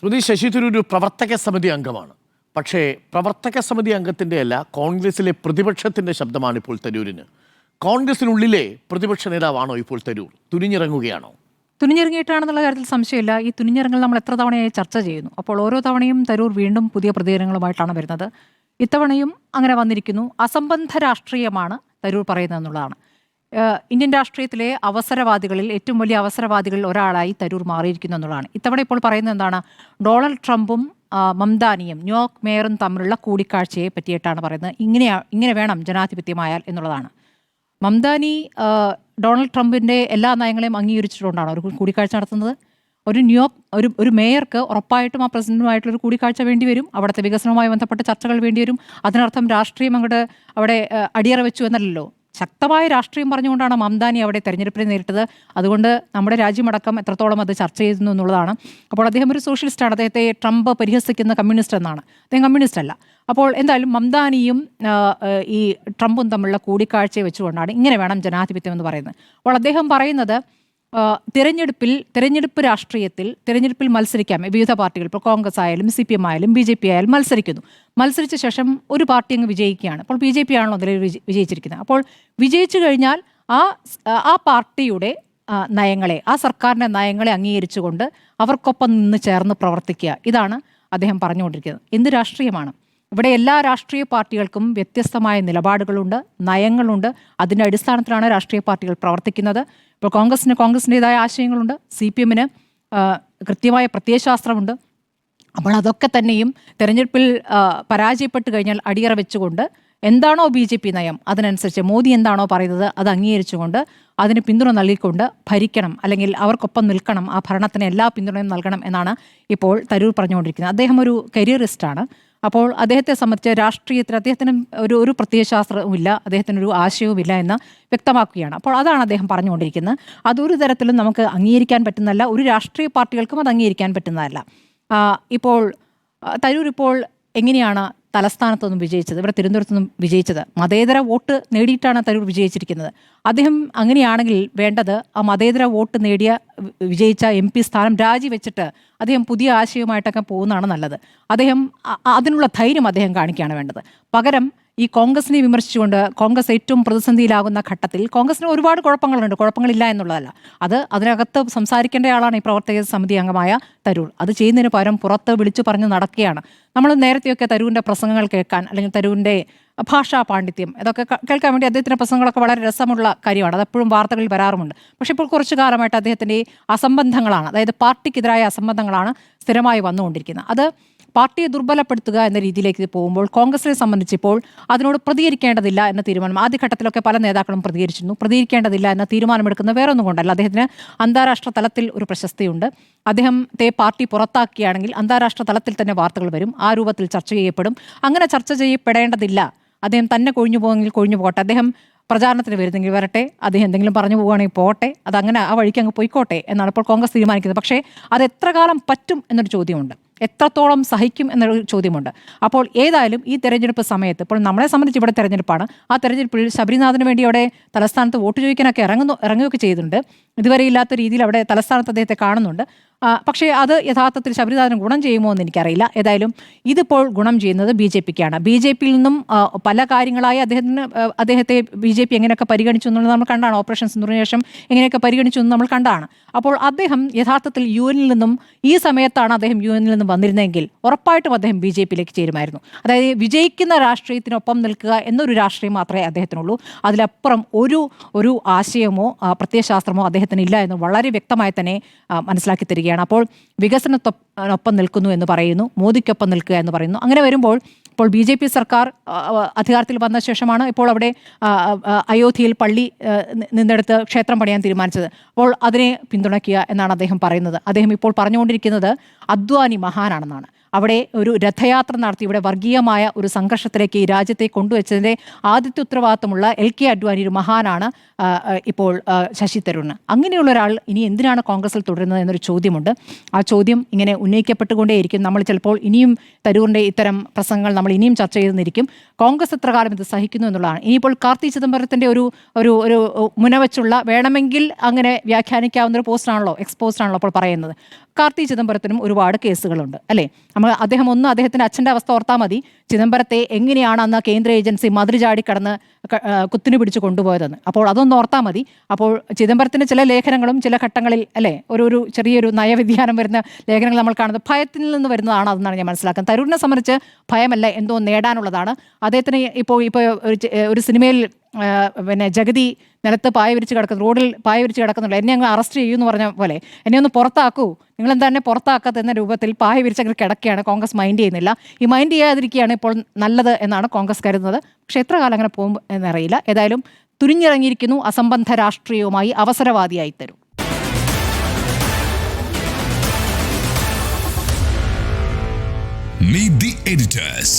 സ്മൃതി ശശി തരൂർ ഒരു പ്രവർത്തക സമിതി അംഗമാണ്. പക്ഷേ പ്രവർത്തക സമിതി അംഗത്തിന്റെ അല്ല കോൺഗ്രസിലെ പ്രതിപക്ഷത്തിന്റെ ശബ്ദമാണ് ഇപ്പോൾ തരൂരിന്. കോൺഗ്രസിനുള്ളിലെ പ്രതിപക്ഷ നേതാവാണോ ഇപ്പോൾ തരൂർ? തുനിഞ്ഞിറങ്ങുകയാണോ? തുനിഞ്ഞിറങ്ങിയിട്ടാണെന്നുള്ള കാര്യത്തിൽ സംശയമില്ല. ഈ തുനിഞ്ഞിറങ്ങൽ നമ്മൾ എത്ര തവണയായി ചർച്ച ചെയ്യുന്നു? അപ്പോൾ ഓരോ തവണയും തരൂർ വീണ്ടും പുതിയ പ്രതികരണങ്ങളുമായിട്ടാണ് വരുന്നത്. ഇത്തവണയും അങ്ങനെ വന്നിരിക്കുന്നു. അസംബന്ധ രാഷ്ട്രീയമാണ് തരൂർ പറയുന്നത് എന്നുള്ളതാണ് ഏഹ് ഇന്ത്യൻ രാഷ്ട്രീയത്തിലെ അവസരവാദികളിൽ ഏറ്റവും വലിയ അവസരവാദികളിൽ ഒരാളായി തരൂർ മാറിയിരിക്കുന്നു എന്നുള്ളതാണ്. ഇത്തവണ ഇപ്പോൾ പറയുന്നത് എന്താണ്? ഡൊണാൾഡ് ട്രംപും മംദാനിയും ന്യൂയോർക്ക് മേയറും തമ്മിലുള്ള കൂടിക്കാഴ്ചയെ പറ്റിയിട്ടാണ് പറയുന്നത്. ഇങ്ങനെ ഇങ്ങനെ വേണം ജനാധിപത്യമായാൽ എന്നുള്ളതാണ്. മംദാനി ഡൊണാൾഡ് ട്രംപിന്റെ എല്ലാ നയങ്ങളെയും അംഗീകരിച്ചിട്ടുകൊണ്ടാണ് ഒരു കൂടിക്കാഴ്ച നടത്തുന്നത്. ഒരു ന്യൂയോർക്ക് ഒരു ഒരു മേയർക്ക് ഉറപ്പായിട്ടും ആ പ്രസിഡന്റുമായിട്ടുള്ള ഒരു കൂടിക്കാഴ്ച വേണ്ടി വരും. അവിടുത്തെ വികസനവുമായി ബന്ധപ്പെട്ട ചർച്ചകൾ വേണ്ടി വരും. അതിനർത്ഥം രാഷ്ട്രീയം അങ്ങോട്ട് അവിടെ അടിയറ വെച്ചു എന്നല്ലല്ലോ. ശക്തമായ രാഷ്ട്രീയം പറഞ്ഞുകൊണ്ടാണ് മംദാനി അവിടെ തെരഞ്ഞെടുപ്പിനെ നേരിട്ടത്. അതുകൊണ്ട് നമ്മുടെ രാജ്യമടക്കം എത്രത്തോളം അത് ചർച്ച ചെയ്യുന്നു എന്നുള്ളതാണ്. അപ്പോൾ അദ്ദേഹം ഒരു സോഷ്യലിസ്റ്റാണ്. അദ്ദേഹത്തെ ട്രംപ് പരിഹസിക്കുന്ന കമ്മ്യൂണിസ്റ്റ് എന്നാണ്. അദ്ദേഹം കമ്മ്യൂണിസ്റ്റ് അല്ല. അപ്പോൾ എന്തായാലും മംദാനിയും ഈ ട്രംപും തമ്മിലുള്ള കൂടിക്കാഴ്ചയെ വെച്ചുകൊണ്ടാണ് ഇങ്ങനെ വേണം ജനാധിപത്യം എന്ന് പറയുന്നത്. അപ്പോൾ അദ്ദേഹം പറയുന്നത് തിരഞ്ഞെടുപ്പിൽ തിരഞ്ഞെടുപ്പ് രാഷ്ട്രീയത്തിൽ തിരഞ്ഞെടുപ്പിൽ മത്സരിക്കാം. വിവിധ പാർട്ടികൾ ഇപ്പോൾ കോൺഗ്രസ് ആയാലും സി പി എം ആയാലും ബി ജെ പി ആയാലും മത്സരിക്കുന്നു. മത്സരിച്ച ശേഷം ഒരു പാർട്ടി അങ്ങ് വിജയിക്കുകയാണ്. അപ്പോൾ ബി ജെ പി ആണല്ലോ അതിൽ വിജയിച്ചിരിക്കുന്നത്. അപ്പോൾ വിജയിച്ചു കഴിഞ്ഞാൽ ആ ആ പാർട്ടിയുടെ നയങ്ങളെ ആ സർക്കാരിന്റെ നയങ്ങളെ അംഗീകരിച്ചുകൊണ്ട് അവർക്കൊപ്പം നിന്ന് ചേർന്ന് പ്രവർത്തിക്കുക. ഇതാണ് അദ്ദേഹം പറഞ്ഞുകൊണ്ടിരിക്കുന്നത്. എന്ത് രാഷ്ട്രീയമാണ്? ഇവിടെ എല്ലാ രാഷ്ട്രീയ പാർട്ടികൾക്കും വ്യത്യസ്തമായ നിലപാടുകളുണ്ട് നയങ്ങളുണ്ട്. അതിന്റെ അടിസ്ഥാനത്തിലാണ് രാഷ്ട്രീയ പാർട്ടികൾ പ്രവർത്തിക്കുന്നത്. ഇപ്പോൾ കോൺഗ്രസിന് കോൺഗ്രസിന്റെതായ ആശയങ്ങളുണ്ട് സി പി എമ്മിന് കൃത്യമായ പ്രത്യയശാസ്ത്രമുണ്ട്. അപ്പോൾ അതൊക്കെ തന്നെയും തെരഞ്ഞെടുപ്പിൽ പരാജയപ്പെട്ട് കഴിഞ്ഞാൽ അടിയറ വെച്ചുകൊണ്ട് എന്താണോ ബി ജെ പി നയം അതിനനുസരിച്ച് മോദി എന്താണോ പറയുന്നത് അത് അംഗീകരിച്ചുകൊണ്ട് അതിന് പിന്തുണ നൽകിക്കൊണ്ട് ഭരിക്കണം അല്ലെങ്കിൽ അവർക്കൊപ്പം നിൽക്കണം ആ ഭരണത്തിന് എല്ലാ പിന്തുണയും നൽകണം എന്നാണ് ഇപ്പോൾ തരൂർ പറഞ്ഞുകൊണ്ടിരിക്കുന്നത്. അദ്ദേഹം ഒരു കരിയറിസ്റ്റാണ്. അപ്പോൾ അദ്ദേഹത്തെ സംബന്ധിച്ച് രാഷ്ട്രീയത്തിൽ അദ്ദേഹത്തിന് ഒരു ഒരു പ്രത്യയശാസ്ത്രവും ഇല്ല അദ്ദേഹത്തിന് ഒരു ആശയവുമില്ല എന്ന് വ്യക്തമാക്കുകയാണ്. അപ്പോൾ അതാണ് അദ്ദേഹം പറഞ്ഞുകൊണ്ടിരിക്കുന്നത്. അതൊരു തരത്തിലും നമുക്ക് അംഗീകരിക്കാൻ പറ്റുന്നതല്ല ഒരു രാഷ്ട്രീയ പാർട്ടികൾക്കും അത് അംഗീകരിക്കാൻ പറ്റുന്നതല്ല. ഇപ്പോൾ തരൂർ ഇപ്പോൾ എങ്ങനെയാണ് തലസ്ഥാനത്ത് നിന്നും വിജയിച്ചത് ഇവിടെ തിരുവനന്തപുരത്തൊന്നും വിജയിച്ചത്. മതേതര വോട്ട് നേടിയിട്ടാണ് തരൂർ വിജയിച്ചിരിക്കുന്നത്. അദ്ദേഹം അങ്ങനെയാണെങ്കിൽ വേണ്ടത് ആ മതേതര വോട്ട് നേടിയ വിജയിച്ച എം പി സ്ഥാനം രാജിവെച്ചിട്ട് അദ്ദേഹം പുതിയ ആശയവുമായിട്ടൊക്കെ പോകുന്നതാണ് നല്ലത്. അദ്ദേഹം അതിനുള്ള ധൈര്യം അദ്ദേഹം കാണിക്കുകയാണ് വേണ്ടത്. പകരം ഈ കോൺഗ്രസിനെ വിമർശിച്ചുകൊണ്ട് കോൺഗ്രസ് ഏറ്റവും പ്രതിസന്ധിയിലാകുന്ന ഘട്ടത്തിൽ കോൺഗ്രസിന് ഒരുപാട് കുഴപ്പങ്ങളുണ്ട്. കുഴപ്പങ്ങളില്ല എന്നുള്ളതല്ല. അത് അതിനകത്ത് സംസാരിക്കേണ്ട ആളാണ് ഈ പ്രവർത്തക സമിതി അംഗമായ തരൂർ. അത് ചെയ്യുന്നതിന് പകരം പുറത്ത് വിളിച്ചു പറഞ്ഞ് നടക്കുകയാണ്. നമ്മൾ നേരത്തെയൊക്കെ തരൂരിന്റെ പ്രസംഗങ്ങൾ കേൾക്കാൻ അല്ലെങ്കിൽ തരൂരിന്റെ ഭാഷാ പാണ്ഡിത്യം ഇതൊക്കെ കേൾക്കാൻ വേണ്ടി അദ്ദേഹത്തിന്റെ പ്രസംഗങ്ങളൊക്കെ വളരെ രസമുള്ള കാര്യമാണ്. അത് എപ്പോഴും വാർത്തകളിൽ വരാറുമുണ്ട്. പക്ഷേ ഇപ്പോൾ കുറച്ചു കാലമായിട്ട് അദ്ദേഹത്തിന്റെ അസംബന്ധങ്ങളാണ് അതായത് പാർട്ടിക്കെതിരായ അസംബന്ധങ്ങളാണ് സ്ഥിരമായി വന്നുകൊണ്ടിരിക്കുന്നത്. അത് പാർട്ടിയെ ദുർബലപ്പെടുത്തുക എന്ന രീതിയിലേക്ക് പോകുമ്പോൾ കോൺഗ്രസിനെ സംബന്ധിച്ചിപ്പോൾ അതിനോട് പ്രതികരിക്കേണ്ടതില്ല എന്ന തീരുമാനം ആദ്യഘട്ടത്തിലൊക്കെ പല നേതാക്കളും പ്രതികരിച്ചിരുന്നു. പ്രതികരിക്കേണ്ടതില്ല എന്ന തീരുമാനമെടുക്കുന്ന വേറെ ഒന്നും കൊണ്ടല്ല. അദ്ദേഹത്തിന് അന്താരാഷ്ട്ര തലത്തിൽ ഒരു പ്രശസ്തിയുണ്ട്. അദ്ദേഹത്തെ പാർട്ടി പുറത്താക്കിയാണെങ്കിൽ അന്താരാഷ്ട്ര തലത്തിൽ തന്നെ വാർത്തകൾ വരും. ആ രൂപത്തിൽ ചർച്ച ചെയ്യപ്പെടും. അങ്ങനെ ചർച്ച ചെയ്യപ്പെടേണ്ടതില്ല. അദ്ദേഹം തന്നെ കൊഴിഞ്ഞു പോകുമെങ്കിൽ കൊഴിഞ്ഞു പോകട്ടെ. അദ്ദേഹം പ്രചാരണത്തിന് വരുന്നെങ്കിൽ വരട്ടെ. അദ്ദേഹം എന്തെങ്കിലും പറഞ്ഞു പോവുകയാണെങ്കിൽ പോട്ടെ അതങ്ങനെ ആ വഴിക്ക് അങ്ങ് പോയിക്കോട്ടെ എന്നാണ് ഇപ്പോൾ കോൺഗ്രസ് തീരുമാനിക്കുന്നത്. പക്ഷേ അത് എത്ര കാലം പറ്റും എന്നൊരു ചോദ്യമുണ്ട്. എത്രത്തോളം സഹിക്കും എന്നൊരു ചോദ്യമുണ്ട്. അപ്പോൾ ഏതായാലും ഈ തെരഞ്ഞെടുപ്പ് സമയത്ത് ഇപ്പോൾ നമ്മളെ സംബന്ധിച്ച് ഇവിടെ തെരഞ്ഞെടുപ്പാണ്. ആ തെരഞ്ഞെടുപ്പിൽ ശബരിനാഥിന് വേണ്ടി അവിടെ തലസ്ഥാനത്ത് വോട്ട് ചോദിക്കാനൊക്കെ ഇറങ്ങുന്നു ഇറങ്ങുകയൊക്കെ ചെയ്തിട്ടുണ്ട്. ഇതുവരെ ഇല്ലാത്ത രീതിയിൽ അവിടെ തലസ്ഥാനത്ത് അദ്ദേഹത്തെ കാണുന്നുണ്ട്. പക്ഷേ അത് യഥാർത്ഥത്തിൽ ശബരിനാഥന് ഗുണം ചെയ്യുമോ എന്ന് എനിക്കറിയില്ല. ഏതായാലും ഇതിപ്പോൾ ഗുണം ചെയ്യുന്നത് ബി ജെ പിക്കാണ്. ബി ജെ പിയിൽ നിന്നും പല കാര്യങ്ങളായി അദ്ദേഹത്തിന് അദ്ദേഹത്തെ ബി ജെ പി എങ്ങനെയൊക്കെ പരിഗണിച്ചു എന്നുള്ളത് നമ്മൾ കണ്ടാണ്. ഓപ്പറേഷൻ സിന്ദൂറിന് ശേഷം എങ്ങനെയൊക്കെ പരിഗണിച്ചു എന്ന് നമ്മൾ കണ്ടാണ്. അപ്പോൾ അദ്ദേഹം യഥാർത്ഥത്തിൽ യു എനിൽ നിന്നും ഈ സമയത്താണ് അദ്ദേഹം യു എനിൽ നിന്നും വന്നിരുന്നെങ്കിൽ ഉറപ്പായിട്ടും അദ്ദേഹം ബി ജെ പിയിലേക്ക് ചേരുമായിരുന്നു. അതായത് വിജയിക്കുന്ന രാഷ്ട്രീയത്തിനൊപ്പം നിൽക്കുക എന്നൊരു രാഷ്ട്രീയം മാത്രമേ അദ്ദേഹത്തിനുള്ളൂ. അതിലപ്പുറം ഒരു ഒരു ആശയമോ പ്രത്യയശാസ്ത്രമോ അദ്ദേഹത്തിന് ഇല്ല എന്ന് വളരെ വ്യക്തമായി തന്നെ മനസ്സിലാക്കി മനസ്സിലാക്കി തരികയാണ് അപ്പോൾ വികസനത്തൊപ്പം നിൽക്കുന്നു എന്ന് പറയുന്നു മോദിക്കൊപ്പം നിൽക്കുക എന്ന് പറയുന്നു. അങ്ങനെ വരുമ്പോൾ ഇപ്പോൾ ബി ജെ പി സർക്കാർ അധികാരത്തിൽ വന്ന ശേഷമാണ് ഇപ്പോൾ അവിടെ അയോധ്യയിൽ പള്ളി നിന്നെടുത്ത് ക്ഷേത്രം പണിയാൻ തീരുമാനിച്ചത്. അപ്പോൾ അതിനെ പിന്തുണയ്ക്കുക എന്നാണ് അദ്ദേഹം പറയുന്നത്. അദ്ദേഹം ഇപ്പോൾ പറഞ്ഞുകൊണ്ടിരിക്കുന്നത് അദ്വാനി മഹാനാണെന്നാണ്. അവിടെ ഒരു രഥയാത്ര നടത്തി. ഇവിടെ വർഗീയമായ ഒരു സംഘർഷത്തിലേക്ക് ഈ രാജ്യത്തെ കൊണ്ടുവച്ചതിന്റെ ആദ്യത്തെ ഉത്തരവാദിത്തമുള്ള എൽ കെ അഡ്വാനി ഒരു മഹാനാണ് ഇപ്പോൾ ശശി തരൂർ അങ്ങനെയുള്ള ഒരാൾ ഇനി എന്തിനാണ് കോൺഗ്രസിൽ തുടരുന്നത് എന്നൊരു ചോദ്യമുണ്ട്. ആ ചോദ്യം ഇങ്ങനെ ഉന്നയിക്കപ്പെട്ടുകൊണ്ടേയിരിക്കും. നമ്മൾ ചിലപ്പോൾ ഇനിയും തരൂറിന്റെ ഇത്തരം പ്രസംഗങ്ങൾ നമ്മൾ ഇനിയും ചർച്ച ചെയ്തെന്നിരിക്കും. കോൺഗ്രസ് എത്രകാലം ഇത് സഹിക്കുന്നു എന്നുള്ളതാണ്. ഇനിയിപ്പോൾ കാർത്തി ചിദംബരത്തിന്റെ ഒരു ഒരു ഒരു മുനവച്ചുള്ള വേണമെങ്കിൽ അങ്ങനെ വ്യാഖ്യാനിക്കാവുന്ന ഒരു പോസ്റ്റാണല്ലോ എക്സ്പോസ്റ്റാണല്ലോ അപ്പോൾ പറയുന്നത്. കാർത്തി ചിദംബരത്തിനും ഒരുപാട് കേസുകളുണ്ട് അല്ലേ? നമ്മൾ അദ്ദേഹം ഒന്ന് അദ്ദേഹത്തിന്റെ അച്ഛന്റെ അവസ്ഥ ഓർത്താൽ മതി. ചിദംബരത്തെ എങ്ങനെയാണ് അന്ന് കേന്ദ്ര ഏജൻസി മതിൽ ചാടി കടന്ന് കുത്തിനു പിടിച്ച് കൊണ്ടുപോയതെന്ന്. അപ്പോൾ അതൊന്ന് ഓർത്താൽ മതി. അപ്പോൾ ചിദംബരത്തിന്റെ ചില ലേഖനങ്ങളും ചില ഘട്ടങ്ങളിൽ അല്ലേ ഒരു ഒരു ചെറിയൊരു നയവ്യതിയാനം വരുന്ന ലേഖനങ്ങൾ നമ്മൾ കാണുന്നത് ഭയത്തിൽ നിന്ന് വരുന്നതാണ് അതെന്നാണ് ഞാൻ മനസ്സിലാക്കുന്നത്. തരൂരിനെ സംബന്ധിച്ച് ഭയമല്ല എന്തോ നേടാനുള്ളതാണ്. അദ്ദേഹത്തിന് ഇപ്പോൾ ഇപ്പോൾ ഒരു സിനിമയിൽ പിന്നെ ജഗതി നിലത്ത് പായ വിരിച്ച് കിടക്കുന്നു റോഡിൽ പായ വിരിച്ച് കിടക്കുന്നുള്ളൂ എന്നെ അങ്ങ് അറസ്റ്റ് ചെയ്യൂ എന്ന് പറഞ്ഞ പോലെ. എന്നെ ഒന്ന് പുറത്താക്കൂ. നിങ്ങൾ എന്താ എന്നെ പുറത്താക്കാത്ത എന്ന രൂപത്തിൽ പായ വിരിച്ച് അങ്ങനെ കിടക്കുകയാണ്. കോൺഗ്രസ് മൈൻഡ് ചെയ്യുന്നില്ല. ഈ മൈൻഡ് ചെയ്യാതിരിക്കുകയാണ് ഇപ്പോൾ നല്ലത് എന്നാണ് കോൺഗ്രസ് കരുതുന്നത്. പക്ഷേ എത്ര കാലം അങ്ങനെ പോകും എന്നറിയില്ല. ഏതായാലും തുരിഞ്ഞിറങ്ങിയിരിക്കുന്നു അസംബന്ധ രാഷ്ട്രീയവുമായി അവസരവാദിയായി തരും. Meet the editors.